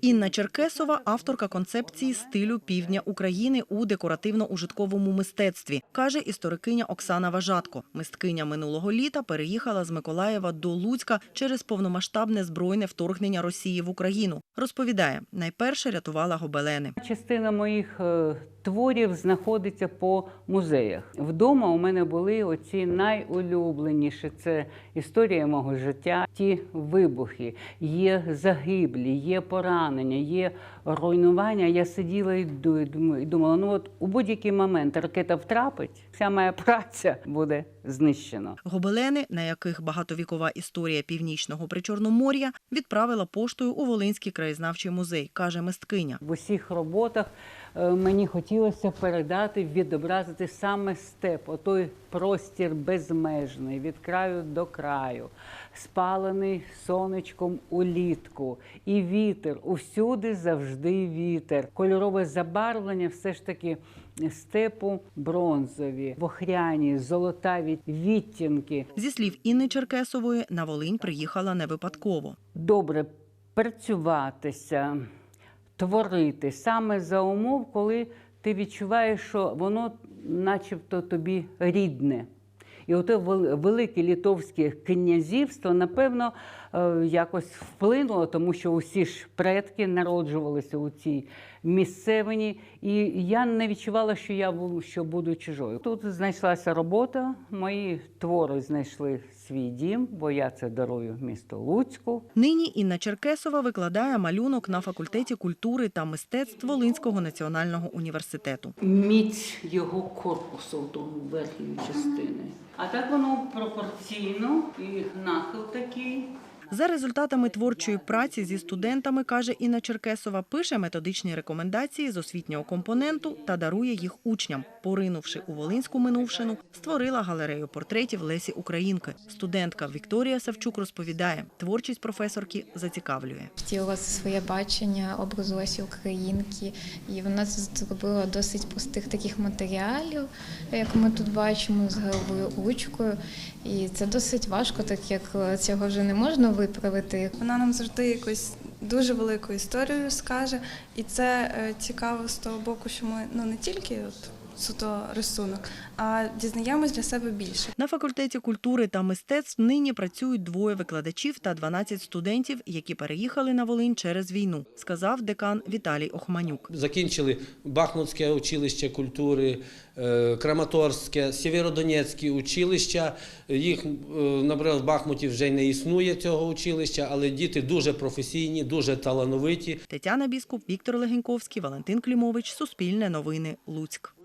Інна Черкесова авторка концепції стилю півдня України у декоративно-ужитковому мистецтві, каже історикиня Оксана Важатко. Мисткиня минулого літа переїхала з Миколаєва до Луцька через повномасштабне збройне вторгнення Росії в Україну. Розповідає, найперше рятувала гобелени. Частина моїх е, творів знаходиться по музеях. Вдома у мене були оці найулюбленіші. Це історія мого життя, ті вибухи, є загиблі, є поранення, є руйнування. Я сиділа і думала, ну от у будь-який момент ракета втрапить, вся моя праця буде знищена. Гобелени, на яких багатовікова історія північного причорномор'я, відправила поштою у Волинський краєзнавчий музей, каже мисткиня. В усіх роботах мені хотілося передати, відобразити саме степ, отой простір безмежний від краю до краю, спалений сонечком улітку, і вітер, усюди завжди вітер. Кольорове забарвлення все ж таки степу бронзові, вохряні, золотаві відтінки. Зі слів Інни Черкесової, на Волинь приїхала не випадково. добре працюватися, творити саме за умов, коли ти відчуваєш, що воно начебто тобі рідне. І оте вел- велике літовське князівство, напевно, е, якось вплинуло, тому що усі ж предки народжувалися у цій місцевині, і я не відчувала, що я буду, що буду чужою. Тут знайшлася робота, мої твори знайшли свій дім, бо я це дарую місту Луцьку. Нині Інна Черкесова викладає малюнок на факультеті культури та мистецтв Волинського національного університету. міць його корпусу до верхньої частини. А так воно пропорційно і нахил такий. За результатами творчої праці зі студентами, каже Інна Черкесова, пише методичні рекомендації з освітнього компоненту та дарує їх учням. Поринувши у волинську минувшину, створила галерею портретів Лесі Українки. Студентка Вікторія Савчук розповідає, творчість професорки зацікавлює. втілила своє бачення образу Лесі Українки, і вона це зробила досить простих таких матеріалів, як ми тут бачимо, з гербовою ручкою. І це досить важко, так як цього вже не можна виправити. Вона нам завжди якусь дуже велику історію скаже, і це е, цікаво з того боку, що ми ну не тільки от суто рисунок, а дізнаємось для себе більше. На факультеті культури та мистецтв нині працюють двоє викладачів та 12 студентів, які переїхали на Волинь через війну, сказав декан Віталій Охманюк. Закінчили Бахмутське училище культури, е, Краматорське, Сєвєродонецьке училища. Їх, е, наприклад, в Бахмуті вже й не існує цього училища, але діти дуже професійні, дуже талановиті. Тетяна Біскуп, Віктор Легеньковський, Валентин Клімович. Суспільне новини. Луцьк.